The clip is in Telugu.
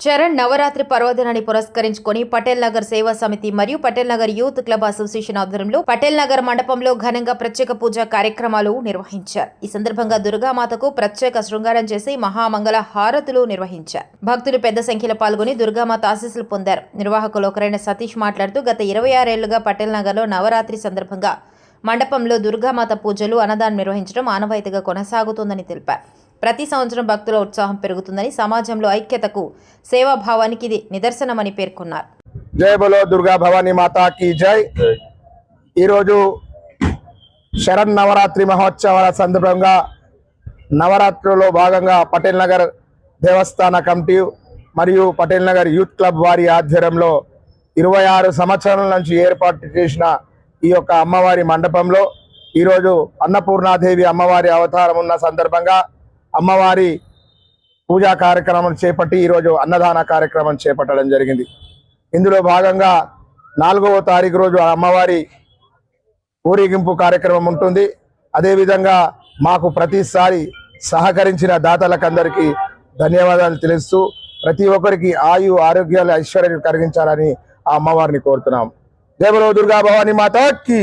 చరణ్ నవరాత్రి పర్వదినాన్ని పురస్కరించుకొని పటేల్ నగర్ సేవా సమితి మరియు Patel Nagar youth club association ఆధ్వర్యంలో పటేల్ నగర్ మండపంలో ఘనంగా ప్రత్యేక పూజా కార్యక్రమాలు నిర్వహించారు. ఈ సందర్భంగా దుర్గామాతకు ప్రత్యేక శృంగారం చేసి మహామంగళ హారతులు నిర్వహించారు. భక్తులు పెద్ద సంఖ్యలో పాల్గొని దుర్గామాత ఆశీస్సులు పొందారు. నిర్వాహకులు ఒకరైన సతీష్ మాట్లాడుతూ గత ఇరవై ఆరేళ్ళుగా పటేల్ నగర్లో నవరాత్రి సందర్భంగా మండపంలో దుర్గామాత పూజలు అన్నదానం నిర్వహించడం ఆనవాయితీగా కొనసాగుతోందని తెలిపారు. ప్రతి సంవత్సరం భక్తుల ఉత్సాహం పెరుగుతుందని సమాజంలో ఐక్యతకు సేవాభావానికి ఇది నిదర్శనమని పేర్కొన్నారు. జై బలో దుర్గా భవానీ మాతా కీ జై. ఈరోజు శరణ్ నవరాత్రి మహోత్సవాల సందర్భంగా నవరాత్రిలో భాగంగా పటేల్ నగర్ దేవస్థాన కమిటీ మరియు పటేల్ నగర్ యూత్ క్లబ్ వారి ఆధ్వర్యంలో ఇరవై ఆరు సంవత్సరాల నుంచి ఏర్పాటు చేసిన ఈ యొక్క అమ్మవారి మండపంలో ఈరోజు అన్నపూర్ణాదేవి అమ్మవారి అవతారం ఉన్న సందర్భంగా అమ్మవారి పూజా కార్యక్రమం చేపట్టి ఈరోజు అన్నదాన కార్యక్రమం చేపట్టడం జరిగింది. ఇందులో భాగంగా నాలుగవ తారీఖు రోజు ఆ అమ్మవారి ఊరేగింపు కార్యక్రమం ఉంటుంది. అదేవిధంగా మాకు ప్రతిసారి సహకరించిన దాతలకందరికీ ధన్యవాదాలు తెలుస్తూ ప్రతి ఒక్కరికి ఆయు ఆరోగ్యాలు ఐశ్వర్యాలు కలిగించాలని ఆ అమ్మవారిని కోరుతున్నాం. జయ దుర్గా భవానీ మాతాకి.